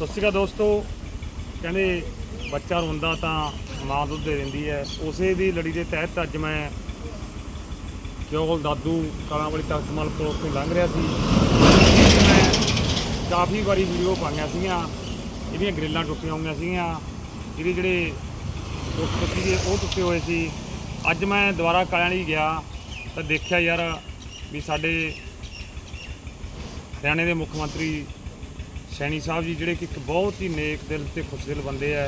ਸਤਿ ਸ਼੍ਰੀ ਅਕਾਲ ਦੋਸਤੋ। ਕਹਿੰਦੇ ਬੱਚਾ ਰੋਂਦਾ ਤਾਂ ਮਾਂ ਦੁੱਧ ਦੇ ਦਿੰਦੀ ਹੈ। ਉਸੇ ਦੀ ਲੜੀ ਦੇ ਤਹਿਤ ਅੱਜ ਮੈਂ ਕਿਉਲ ਦਾਦੂ ਕਾਲਾਂ ਵਾਲੀ ਤਖਤਮਲ ਪੁਲ ਤੋਂ ਲੰਘ ਰਿਹਾ ਸੀ। ਮੈਂ ਕਾਫੀ ਵਾਰੀ ਵੀਡੀਓ ਪਾਈਆਂ ਸੀਗੀਆਂ। ਇਹਦੀਆਂ ਗ੍ਰਿਲਾਂ ਟੁੱਟੀਆਂ ਹੋਈਆਂ ਸੀਗੀਆਂ। ਇਹਦੇ ਜਿਹੜੇ ਟੁੱਟ ਸੀਗੇ ਉਹ ਟੁੱਟੇ ਹੋਏ ਸੀ। ਅੱਜ ਮੈਂ ਦੁਬਾਰਾ ਕਾਲਾਂ ਲਈ ਗਿਆ ਤਾਂ ਦੇਖਿਆ ਯਾਰ ਵੀ ਸਾਡੇ ਹਰਿਆਣੇ ਦੇ ਮੁੱਖ ਮੰਤਰੀ ਸੈਣੀ ਸਾਹਿਬ ਜੀ, ਜਿਹੜੇ ਕਿ ਇੱਕ ਬਹੁਤ ਹੀ ਨੇਕ ਦਿਲ ਤੇ ਖੁਸ਼ਦਿਲ ਬੰਦੇ ਆ।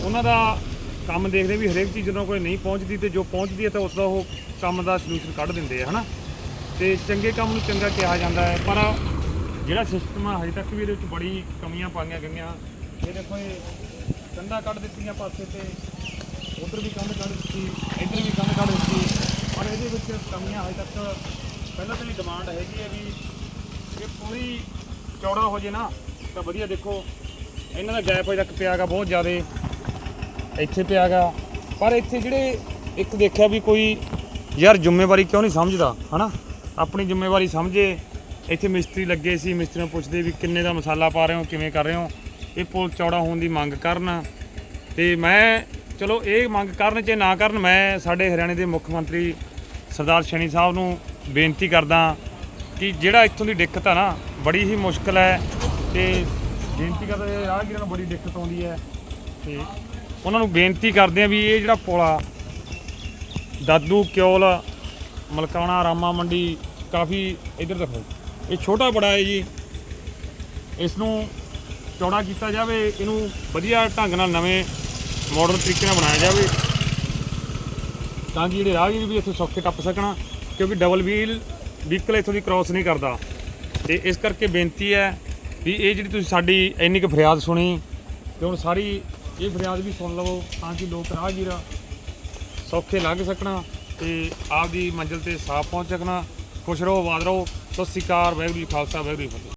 ਉਹਨਾਂ ਦਾ ਕੰਮ ਦੇਖਦੇ ਵੀ ਹਰੇਕ ਚੀਜ਼ ਉਹਨਾਂ ਕੋਲ ਨਹੀਂ ਪਹੁੰਚਦੀ ਤੇ ਜੋ ਪਹੁੰਚਦੀ ਹੈ ਤਾਂ ਉਸ ਦਾ ਉਹ ਕੰਮ ਦਾ ਸੋਲੂਸ਼ਨ ਕੱਢ ਦਿੰਦੇ ਆ, ਹਨਾ? ਤੇ ਚੰਗੇ ਕੰਮ ਨੂੰ ਚੰਗਾ ਕਿਹਾ ਜਾਂਦਾ ਹੈ, ਪਰ ਜਿਹੜਾ ਸਿਸਟਮ ਆ, ਹਜੇ ਤੱਕ ਵੀ ਇਹਦੇ ਵਿੱਚ ਬੜੀ ਕਮੀਆਂ ਪਾਈਆਂ ਗਈਆਂ। ਇਹ ਦੇਖੋ ਇਹ ਕੰਧਾਂ ਕੱਢ ਦਿੱਤੀਆਂ ਪਾਸੇ ਤੇ, ਉਧਰ ਵੀ ਕੰਧ ਕੱਢ ਦਿੱਤੀ, ਇੱਧਰ ਵੀ ਕੰਧ ਕੱਢ ਦਿੱਤੀ। ਪਰ ਇਹਦੇ ਵਿੱਚ ਕਮੀਆਂ ਹਜੇ ਤੱਕ ਪਹਿਲਾਂ ਤਾਂ ਇਹ ਡਿਮਾਂਡ ਹੈਗੀ ਹੈ ਵੀ ਇਹ ਪੂਰੀ ਚੌੜਾ ਹੋ ਜੇ ਨਾ, ਤਾਂ ਵਧੀਆ ਦੇਖੋ। ਇਹਨਾਂ ਦਾ ਗੈਪ ਅਜੇ ਤੱਕ ਪਿਆਗਾ ਬਹੁਤ ਜ਼ਿਆਦਾ। ਇੱਥੇ ਪਿਆਗਾ ਪਰ ਇੱਥੇ ਜਿਹੜੇ ਇੱਕ ਦੇਖਿਆ ਵੀ ਕੋਈ ਯਾਰ ਜ਼ਿੰਮੇਵਾਰੀ ਕਿਉਂ ਨਹੀਂ ਸਮਝਦਾ, ਹਨਾ? ਆਪਣੀ ਜ਼ਿੰਮੇਵਾਰੀ ਸਮਝੇ। ਇੱਥੇ ਮਿਸਤਰੀ ਲੱਗੇ ਸੀ, ਮਿਸਤਰੀ ਨੂੰ ਪੁੱਛਦੇ ਵੀ ਕਿੰਨੇ ਦਾ ਮਸਾਲਾ ਪਾ ਰਹੇ ਹੋ, ਕਿਵੇਂ ਕਰ ਰਹੇ ਹੋ? ਇਹ ਪੁਲ ਚੌੜਾ ਹੋਣ ਦੀ ਮੰਗ ਕਰਨ। ਤੇ ਮੈਂ, ਚਲੋ ਇਹ ਮੰਗ ਕਰਨ ਚ ਨਾ ਕਰਨ, ਮੈਂ ਸਾਡੇ ਹਰਿਆਣੇ ਦੇ ਮੁੱਖ ਮੰਤਰੀ ਸਰਦਾਰ ਸ਼ਨੀ ਸਾਹਿਬ ਨੂੰ ਬੇਨਤੀ ਕਰਦਾ ਕਿ ਜਿਹੜਾ ਇੱਥੋਂ ਦੀ ਦਿੱਕਤ ਆ ਨਾ, ਬੜੀ ਹੀ ਮੁਸ਼ਕਲ ਹੈ ਤੇ ਬੇਨਤੀ ਕਰਦੇ ਰਾਹਗੀਰਾਂ ਨੂੰ ਬੜੀ ਦਿੱਕਤ ਆਉਂਦੀ ਹੈ ਤੇ ਉਹਨਾਂ ਨੂੰ ਬੇਨਤੀ ਕਰਦੇ ਆ ਵੀ ਇਹ ਜਿਹੜਾ ਪੁਲ ਆ ਦਾਦੂ, ਕਿਉਲ, ਮਲਕਾਣਾ, ਰਾਮਾ ਮੰਡੀ, ਕਾਫੀ ਇਧਰ ਦੇਖੋ, ਇਹ ਛੋਟਾ ਬੜਾ ਹੈ ਜੀ। ਇਸ ਨੂੰ ਚੌੜਾ ਕੀਤਾ ਜਾਵੇ, ਇਹਨੂੰ ਵਧੀਆ ਢੰਗ ਨਾਲ ਨਵੇਂ ਮਾਡਰਨ ਤਰੀਕੇ ਨਾਲ ਬਣਾਇਆ ਜਾਵੇ ਤਾਂ ਕਿ ਜਿਹੜੇ ਰਾਹਗੀਰ ਵੀ ਇੱਥੇ ਸੌਖੇ ਟੱਪ ਸਕਣ, ਕਿਉਂਕਿ ਡਬਲ ਵੀਲ ਵਹੀਕਲ ਇੱਥੋਂ ਦੀ ਕ੍ਰਾਸ ਨਹੀਂ ਕਰਦਾ। ਤੇ ਇਸ ਕਰਕੇ ਬੇਨਤੀ ਹੈ ਵੀ ਇਹ ਜਿਹੜੀ ਤੁਸੀਂ ਸਾਡੀ ਇੰਨੀ ਕੁ ਫਰਿਆਦ ਸੁਣੀ ਤੇ ਹੁਣ ਸਾਰੀ ਇਹ ਫਰਿਆਦ ਵੀ ਸੁਣ ਲਵੋ ਤਾਂ ਕਿ ਲੋਕ ਰਾਹਗੀਰ ਸੌਖੇ ਲੰਘ ਸਕਣ ਤੇ ਆਪਦੀ ਮੰਜ਼ਿਲ ਤੇ ਸਾਫ਼ ਪਹੁੰਚ ਸਕਣ। ਖੁਸ਼ ਰਹੋ, ਆਬਾਦ ਰਹੋ। ਸਤਿ ਸ਼੍ਰੀ ਅਕਾਲ, ਵਾਹਿਗੁਰੂ ਖਾਲਸਾ, ਵਾਹਿਗੁਰੂ ਜੀ ਫਤਿਹ।